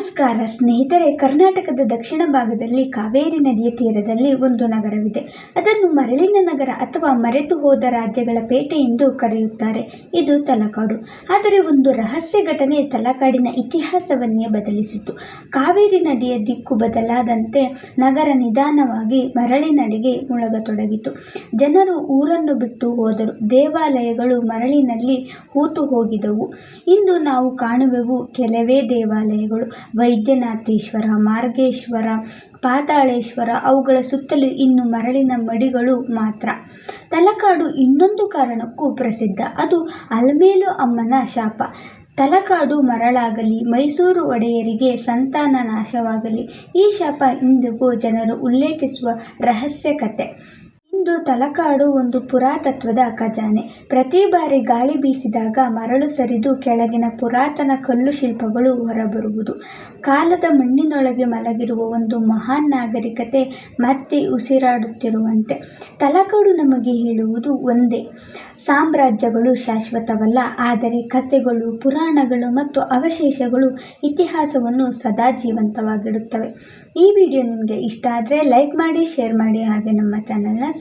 ನಮಸ್ಕಾರ. ಸ್ನೇಹಿತರೆ, ಕರ್ನಾಟಕದ ದಕ್ಷಿಣ ಭಾಗದಲ್ಲಿ ಕಾವೇರಿ ನದಿಯ ತೀರದಲ್ಲಿ ಒಂದು ನಗರವಿದೆ. ಅದನ್ನು ಮರಳಿನ ನಗರ ಅಥವಾ ಮರೆತು ಹೋದ ರಾಜ್ಯಗಳ ಪೇಟೆ ಎಂದು ಕರೆಯುತ್ತಾರೆ. ಇದು ತಲಕಾಡು. ಆದರೆ ಒಂದು ರಹಸ್ಯ ಘಟನೆ ತಲಕಾಡಿನ ಇತಿಹಾಸವನ್ನೇ ಬದಲಿಸಿತು. ಕಾವೇರಿ ನದಿಯ ದಿಕ್ಕು ಬದಲಾದಂತೆ ನಗರ ನಿಧಾನವಾಗಿ ಮರಳಿನಡೆಗೆ ಮುಳುಗತೊಡಗಿತು. ಜನರು ಊರನ್ನು ಬಿಟ್ಟು ಹೋದರು. ದೇವಾಲಯಗಳು ಮರಳಿನಲ್ಲಿ ಹೂತು ಹೋಗಿದವು. ಇಂದು ನಾವು ಕಾಣುವೆವು ಕೆಲವೇ ದೇವಾಲಯಗಳು. ವೈದ್ಯನಾಥೇಶ್ವರ, ಮಾರ್ಗೇಶ್ವರ, ಪಾತಾಳೇಶ್ವರ ಅವುಗಳ ಸುತ್ತಲೂ ಇನ್ನು ಮರಳಿನ ಮಡಿಗಳು ಮಾತ್ರ. ತಲಕಾಡು ಇನ್ನೊಂದು ಕಾರಣಕ್ಕೂ ಪ್ರಸಿದ್ಧ. ಅದು ಅಲಮೇಲು ಅಮ್ಮನ ಶಾಪ. ತಲಕಾಡು ಮರಳಾಗಲಿ, ಮೈಸೂರು ಒಡೆಯರಿಗೆ ಸಂತಾನ ನಾಶವಾಗಲಿ, ಈ ಶಾಪ ಇಂದಿಗೂ ಜನರು ಉಲ್ಲೇಖಿಸುವ ರಹಸ್ಯ ಕತೆ. ಇಂದು ತಲಕಾಡು ಒಂದು ಪುರಾತತ್ವದ ಖಜಾನೆ. ಪ್ರತಿ ಬಾರಿ ಗಾಳಿ ಬೀಸಿದಾಗ ಮರಳು ಸರಿದು ಕೆಳಗಿನ ಪುರಾತನ ಕಲ್ಲು ಶಿಲ್ಪಗಳು ಹೊರಬರುವುದು. ಕಾಲದ ಮಣ್ಣಿನೊಳಗೆ ಮಲಗಿರುವ ಒಂದು ಮಹಾನ್ ನಾಗರಿಕತೆ ಮತ್ತೆ ಉಸಿರಾಡುತ್ತಿರುವಂತೆ. ತಲಕಾಡು ನಮಗೆ ಹೇಳುವುದು ಒಂದೇ. ಸಾಮ್ರಾಜ್ಯಗಳು ಶಾಶ್ವತವಲ್ಲ, ಆದರೆ ಕಥೆಗಳು, ಪುರಾಣಗಳು ಮತ್ತು ಅವಶೇಷಗಳು ಇತಿಹಾಸವನ್ನು ಸದಾ ಜೀವಂತವಾಗಿಡುತ್ತವೆ. ಈ ವಿಡಿಯೋ ನಿಮಗೆ ಇಷ್ಟ ಆದರೆ ಲೈಕ್ ಮಾಡಿ, ಶೇರ್ ಮಾಡಿ, ಹಾಗೆ ನಮ್ಮ ಚಾನಲ್ನ